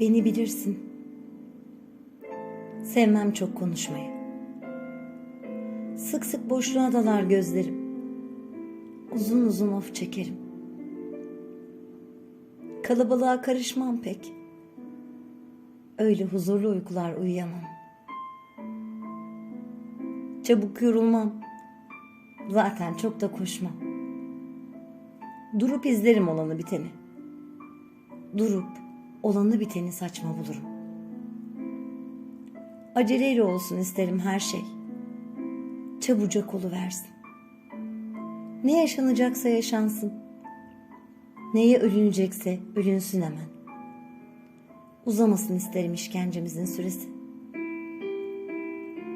Beni bilirsin. Sevmem çok konuşmayı. Sık sık boşluğa dalar gözlerim. Uzun uzun of çekerim. Kalabalığa karışmam pek. Öyle huzurlu uykular uyuyamam. Çabuk yorulmam. Zaten çok da koşmam. Durup izlerim olanı biteni. Durup olanı biteni saçma bulurum. Aceleyle olsun isterim her şey. Çabucak versin. Ne yaşanacaksa yaşansın. Neye ölünecekse ölünsün hemen. Uzamasın isterim işkencemizin süresi.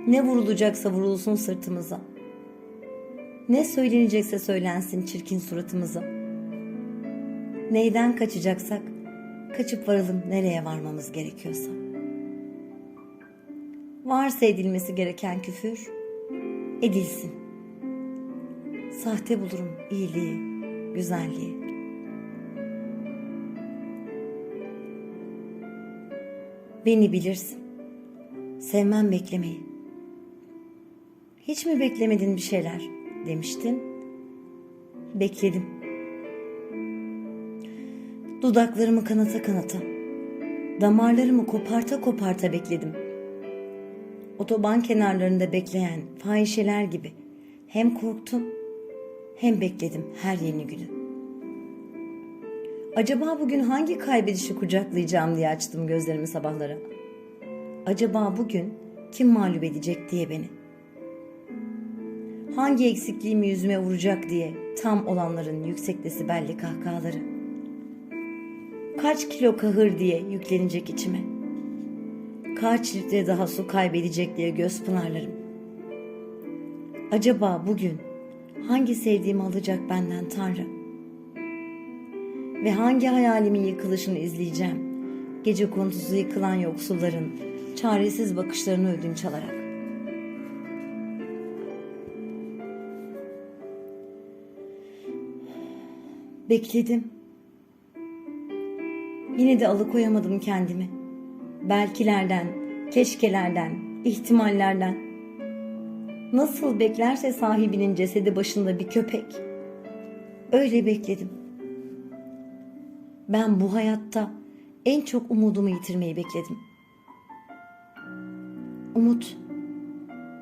Ne vurulacaksa vurulsun sırtımıza. Ne söylenecekse söylensin çirkin suratımıza. Neyden kaçacaksak kaçıp varalım nereye varmamız gerekiyorsa. Varsa edilmesi gereken küfür, edilsin. Sahte bulurum iyiliği, güzelliği. Beni bilirsin. Sevmem beklemeyi. Hiç mi beklemedin bir şeyler demiştin? Bekledim. Dudaklarımı kanata kanata, damarlarımı koparta koparta bekledim. Otoban kenarlarında bekleyen fahişeler gibi hem korktum hem bekledim her yeni günü. Acaba bugün hangi kaybedişi kucaklayacağım diye açtım gözlerimi sabahlara. Acaba bugün kim mağlup edecek diye beni. Hangi eksikliğimi yüzüme vuracak diye tam olanların yüksek desibelli kahkahaları. Kaç kilo kahır diye yüklenecek içime. Kaç litre daha su kaybedecek diye göz pınarlarım. Acaba bugün hangi sevdiğimi alacak benden Tanrı? Ve hangi hayalimin yıkılışını izleyeceğim? Gece kondusu yıkılan yoksulların çaresiz bakışlarını ödünç alarak. Bekledim. Yine de alıkoyamadım kendimi. Belkilerden, keşkelerden, ihtimallerden. Nasıl beklerse sahibinin cesedi başında bir köpek. Öyle bekledim. Ben bu hayatta en çok umudumu yitirmeyi bekledim. Umut,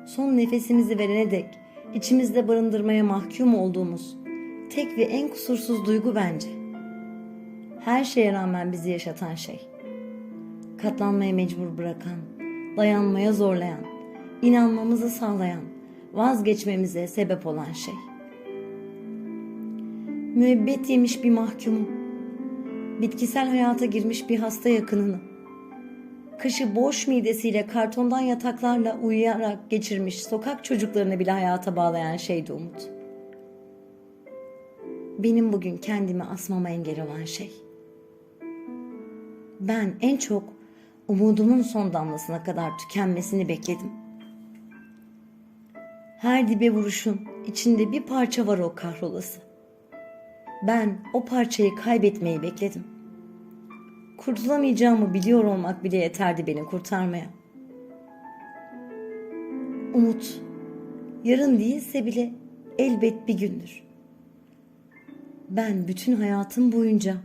son nefesimizi verene dek içimizde barındırmaya mahkum olduğumuz tek ve en kusursuz duygu bence. Her şeye rağmen bizi yaşatan şey. Katlanmaya mecbur bırakan, dayanmaya zorlayan, inanmamızı sağlayan, vazgeçmemize sebep olan şey. Müebbet yemiş bir mahkumu, bitkisel hayata girmiş bir hasta yakınını, kışı boş midesiyle kartondan yataklarla uyuyarak geçirmiş sokak çocuklarını bile hayata bağlayan şeydi umut. Benim bugün kendimi asmama engel olan şey. Ben en çok umudumun son damlasına kadar tükenmesini bekledim. Her dibe vuruşun içinde bir parça var o kahrolası. Ben o parçayı kaybetmeyi bekledim. Kurtulamayacağımı biliyor olmak bile yeterdi beni kurtarmaya. Umut, yarın değilse bile elbet bir gündür. Ben bütün hayatım boyunca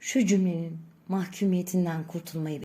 şu cümlenin mahkumiyetinden kurtulmayı